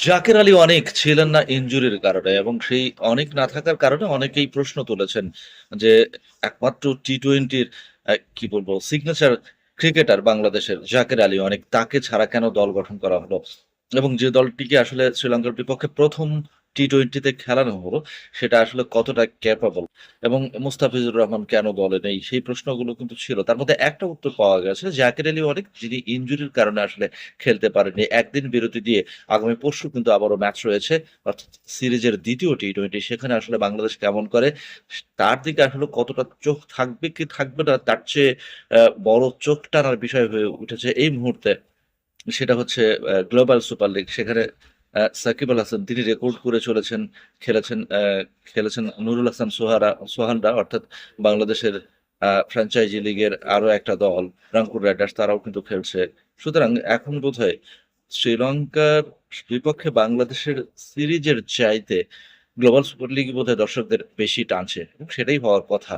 জাকের আলী অনেক ছিলেন না ইঞ্জুরির কারণে এবং সেই অনেক না থাকার কারণে অনেকেই প্রশ্ন তুলেছেন যে একমাত্র টি টোয়েন্টির কি বলব সিগনেচার ক্রিকেটার বাংলাদেশের জাকের আলী অনেক, তাকে ছাড়া কেন দল গঠন করা হলো? এবং যে দলটিকে আসলে শ্রীলঙ্কার বিপক্ষে প্রথম টি টোয়েন্টিতে খেলানো হলো, সেটা আসলে কতটা ক্যাপাবল এবং মুস্তাফিজুর রহমান কেন দলে নেই, সেই প্রশ্নগুলো কিন্তু ছিল। তার মধ্যে একটা উত্তর পাওয়া গেছে, জাকের আলী অনেক, যিনি ইনজুরির কারণে আসলে খেলতে পারেনি একদিন বিরতি দিয়ে আগামী পরশু কিন্তু আবারও ম্যাচ রয়েছে, অর্থাৎ সিরিজের দ্বিতীয় টি টোয়েন্টি সেখানে আসলে বাংলাদেশ কেমন করে, তার দিকে আসলে কতটা চোখ থাকবে কি থাকবে না, তার চেয়ে বড় চোখ টানার বিষয় হয়ে উঠেছে এই মুহূর্তে, সেটা হচ্ছে গ্লোবাল সুপার লিগ সেখানে সাকিব আল হাসান, তিনি রেকর্ড করে চলেছেন, খেলেছেন খেলেছেন নুরুল হাসান, সোহারা, সোহানরা, অর্থাৎ বাংলাদেশের ফ্র্যাঞ্চাইজি লিগের আরও একটা দল, রামপুর রাইডার্স, তারাও কিন্তু খেলছে। সুতরাং এখন বোধহয় শ্রীলঙ্কার বিপক্ষে বাংলাদেশের সিরিজের চাইতে গ্লোবাল সুপার লিগ বোধহয় দর্শকদের বেশি টানছে সেটাই হওয়ার কথা।